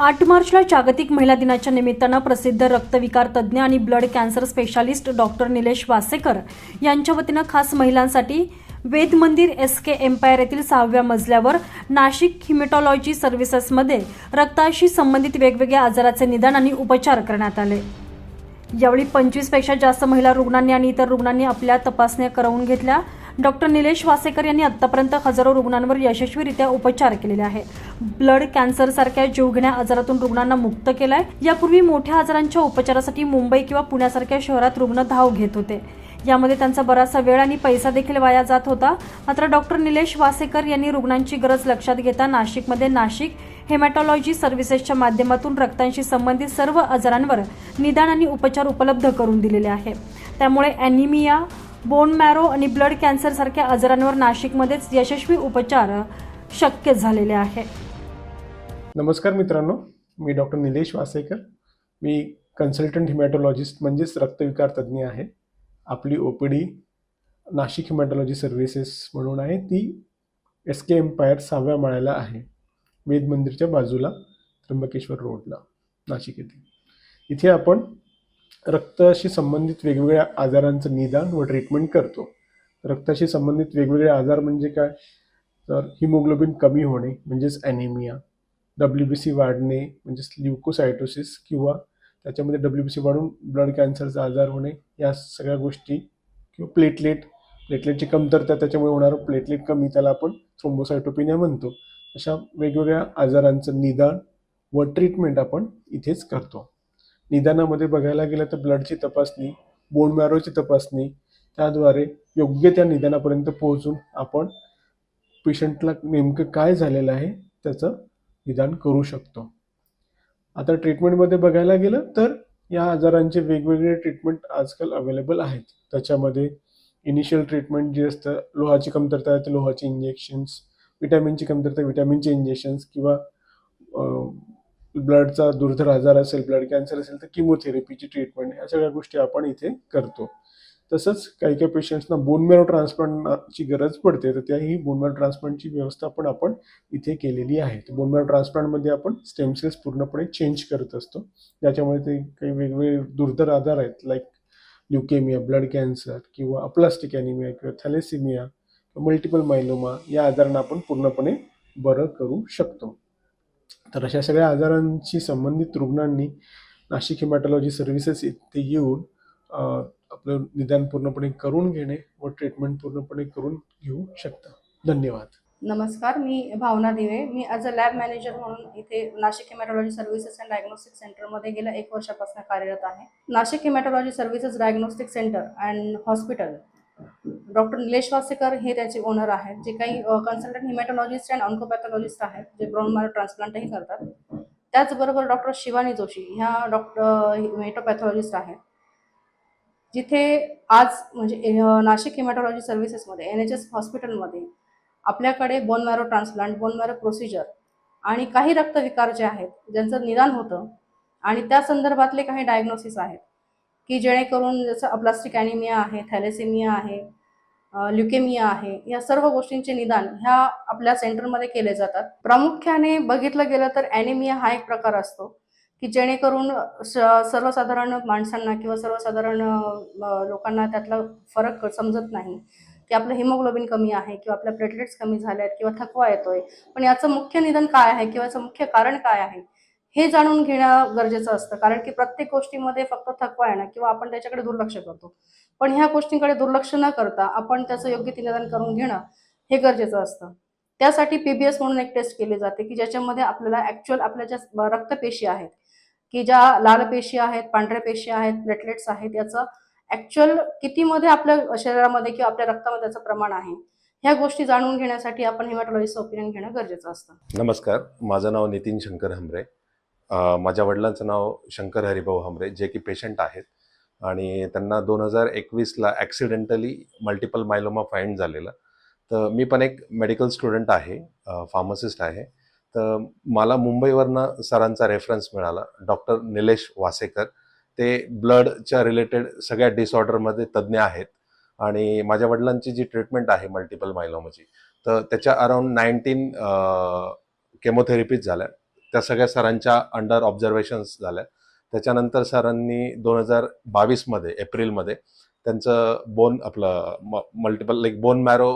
आठ मार्चला जागतिक महिला दिनाच्या निमित्तानं प्रसिद्ध रक्तविकार तज्ज्ञ आणि blood cancer specialist doctor Nilesh Wasekar यांच्या वतीनं खास महिलांसाठी वेद मंदिर एस के एम्पायर येथील सहाव्या मजल्यावर नाशिक हिमेटॉलॉजी सर्व्हिसेसमध्ये रक्ताशी संबंधित वेगवेगळ्या आजाराचे निदान आणि उपचार करण्यात आले. यावेळी पंचवीसपेक्षा जास्त महिला रुग्णांनी आणि इतर रुग्णांनी आपल्या तपासण्या करवून घेतल्या. डॉक्टर निलेश वासेकर यांनी आतापर्यंत हजारो रुग्णांवर यशस्वीरित्या उपचार केलेले आहे ब्लड कॅन्सर सारख्या जीवघेण्या आजारातून रुग्णांना मुक्त केलाय. यापूर्वी मोठ्या आजारांच्या उपचारासाठी मुंबई किंवा पुण्यासारख्या शहरात रुग्ण धाव घेत होते. यामध्ये त्यांचा बराचसा वेळ आणि पैसा देखील वाया जात होता. मात्र डॉक्टर निलेश वासेकर यांनी रुग्णांची गरज लक्षात घेता नाशिकमध्ये नाशिक हेमॅटॉलॉजी सर्व्हिसेसच्या माध्यमातून रक्तांशी संबंधित सर्व आजारांवर निदान आणि उपचार उपलब्ध करून दिलेले आहे. त्यामुळे ॲनिमिया बोन मॅरो आणि ब्लड कॅन्सरसारख्या आजारांवर नाशिकमध्येच यशस्वी उपचार शक्य झालेले आहे. नमस्कार मित्रांनो मी डॉक्टर निलेश वासेकर. मी कन्सल्टंट हिमॅटॉलॉजिस्ट म्हणजेच रक्तविकार तज्ज्ञ आहे. आपली O P D Nashik haematology services म्हणून आहे. ती एस के एम्पायर सहाव्या माळ्याला आहे. वेद मंदिरच्या बाजूला त्र्यंबकेश्वर रोडला नाशिक येथे. इथे आपण रक्ताशी संबंधित वेगवेगळ्या आजारांचं निदान व ट्रीटमेंट करतो. रक्ताशी संबंधित वेगवेगळे आजार म्हणजे काय? तर हिमोग्लोबिन कमी होणे म्हणजेच ॲनिमिया डब्ल्यू बी सी वाढणे म्हणजेच ल्युकोसायटोसिस किंवा त्याच्यामध्ये डब्ल्यू बी सी वाढून ब्लड कॅन्सरचा आजार होणे या सगळ्या गोष्टी किंवा प्लेटलेट प्लेटलेटची कमतरता त्याच्यामुळे होणारं प्लेटलेट कमी त्याला आपण थ्रोम्बोसायटोपिनिया म्हणतो. अशा वेगवेगळ्या आजारांचं निदान व ट्रीटमेंट आपण इथेच करतो. निदानामध्ये बघायला गेलं तर ब्लडची तपासणी बोन मॅरोची तपासणी त्याद्वारे योग्य त्या निदानापर्यंत पोहोचून आपण पेशंटला नेमकं काय झालेलं आहे त्याचं निदान करू शकतो. आता ट्रीटमेंटमध्ये बघायला गेलं तर या आजारांचे वेगवेगळे ट्रीटमेंट आजकाल अवेलेबल आहेत. त्याच्यामध्ये इनिशियल ट्रीटमेंट जे असतं लोहाची कमतरता आहे तर लोहाचे इंजेक्शन्स विटॅमिनची कमतरता विटॅमिनचे इंजेक्शन्स किंवा ब्लडचा दुर्धर आजार असेल ब्लड कॅन्सर असेल तर किमोथेरपीची ट्रीटमेंट या सगळ्या गोष्टी आपण इथे करतो. तसंच काही काही पेशंट्सना बोन मॅरो ट्रान्सप्लांटची गरज पडते तर त्याही बोन मॅरो ट्रान्सप्लांटची व्यवस्था पण आपण इथे केलेली आहे. तर बोन ट्रान्सप्लांटमध्ये आपण स्टेम सेल्स पूर्णपणे चेंज करत असतो. ज्याच्यामुळे ते काही वेगवेगळे दुर्धर आजार आहेत लाईक ल्युकेमिया ब्लड कॅन्सर किंवा अप्लास्टिक ॲनिमिया किंवा थॅलेसिमिया किंवा मल्टिपल मायलोमा या आजारांना आपण पूर्णपणे बरं करू शकतो. तर अशा सगळ्या आजारांशी संबंधित रुग्णांनी नाशिक हिमॅटॉलॉजी सर्व्हिसेस इथे येऊन आपलं निदान पूर्णपणे करून घेणे व ट्रीटमेंट पूर्णपणे करून घेऊ शकता. धन्यवाद. नमस्कार मी भावना दिवे. मी ॲज अ लॅब मॅनेजर म्हणून इथे Nashik haematology services and diagnostic सेंटरमध्ये गेल्या एक वर्षापासून कार्यरत आहे. Nashik haematology services diagnostic centre and hospital doctor Nilesh Wasekar हे त्याचे ओनर आहेत जे काही कन्सल्टंट हिमॅटॉलॉजिस्ट अँड ऑन्कोपॅथॉलॉजिस्ट आहेत जे ब्राऊन मारो ट्रान्सप्लांटही करतात. त्याचबरोबर डॉक्टर शिवानी जोशी ह्या डॉक्टर हिमॅटोपॅथॉलॉजिस्ट आहेत. जिथे आज म्हणजे नाशिक हिमॅटॉलॉजी सर्व्हिसेसमध्ये एन एच एस हॉस्पिटलमध्ये आपल्याकडे bone marrow transplant bone marrow procedure आणि काही रक्तविकार जे आहेत ज्यांचं निदान होतं आणि त्या संदर्भातले काही डायग्नोसिस आहेत. की जेणेकरून जसं अप्लास्टिक ॲनिमिया आहे थॅलेसेमिया आहे ल्युकेमिया आहे या सर्व गोष्टींचे निदान ह्या आपल्या सेंटरमध्ये केले जातात. प्रामुख्याने बघितलं गेलं तर ॲनिमिया हा एक प्रकार असतो की जेणेकरून स- सर्वसाधारण माणसांना किंवा सर्वसाधारण लोकांना त्यातला फरक समजत नाही की आपलं हिमोग्लोबिन कमी आहे किंवा आपल्या प्लेटलेट्स कमी झाल्या आहेत किंवा थकवा येतोय. पण याचं मुख्य निदान काय आहे किंवा याचं मुख्य कारण काय आहे? हे जाणून घेणं गरजेचं असतं. कारण की प्रत्येक गोष्टीमध्ये फक्त थकवा येणं किंवा आपण त्याच्याकडे दुर्लक्ष करतो. पण ह्या गोष्टींकडे दुर्लक्ष न करता आपण त्याचं योग्य ते निदान करून घेणं हे गरजेचं असतं. त्यासाठी पीबीएस म्हणून एक टेस्ट केली जाते की ज्याच्यामध्ये आपल्याला ऍक्च्युअल आपल्या ज्या रक्तपेशी आहेत की ज्या लाल पेशी आहेत पांढऱ्या पेशी आहेत प्लेटलेट्स आहेत याचं ऍक्च्युअल कितीमध्ये आपल्या शरीरामध्ये किंवा आपल्या रक्तामध्ये त्याचं प्रमाण आहे ह्या गोष्टी जाणून घेण्यासाठी आपण हिमॅटॉलॉजिस्ट ओपिनियन घेणं गरजेचं असतं. नमस्कार. माझं नाव नितीन शंकर हमरे. माझ्या वडिलांचं नाव शंकर हरिभाऊ हमरे जे की पेशंट आहेत. आणि त्यांना दोन हजार एकवीसला ॲक्सिडेंटली मल्टिपल मायलोमा फाईंड झालेला. तर मी पण एक मेडिकल स्टुडंट आहे फार्मसिस्ट आहे. तर मला मुंबईवरनं सरांचा रेफरन्स मिळाला डॉक्टर निलेश वासेकर. ते ब्लडच्या रिलेटेड सगळ्या डिसऑर्डरमध्ये तज्ज्ञ आहेत. आणि माझ्या वडिलांची जी ट्रीटमेंट आहे मल्टिपल मायलोमाची तर त्याच्या अराउंड नाईन्टीन केमोथेरपीज झाल्या. त्या सगळ्या सरांच्या अंडर ऑब्झर्वेशन्स झाल्या. त्याच्यानंतर सरांनी दोन हजार बावीसमध्ये एप्रिलमध्ये त्यांचं बोन आपलं multiple like bone marrow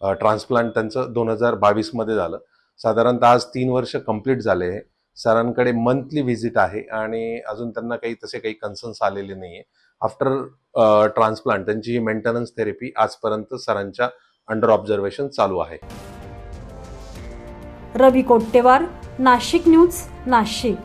transplant त्यांचं दोन हजार बावीसमध्ये झालं. साधारणतः आज तीन वर्ष कंप्लीट झाले सरांकडे मंथली व्हिजिट आहे आणि अजून त्यांना काही तसे काही कन्सर्न्स आलेले नाही आहे आफ्टर ट्रान्सप्लांट त्यांची ही मेंटेनन्स थेरपी आजपर्यंत सरांच्या अंडर ऑब्झर्वेशन चालू आहे. रवी कोट्टेवार नाशिक न्यूज नाशिक.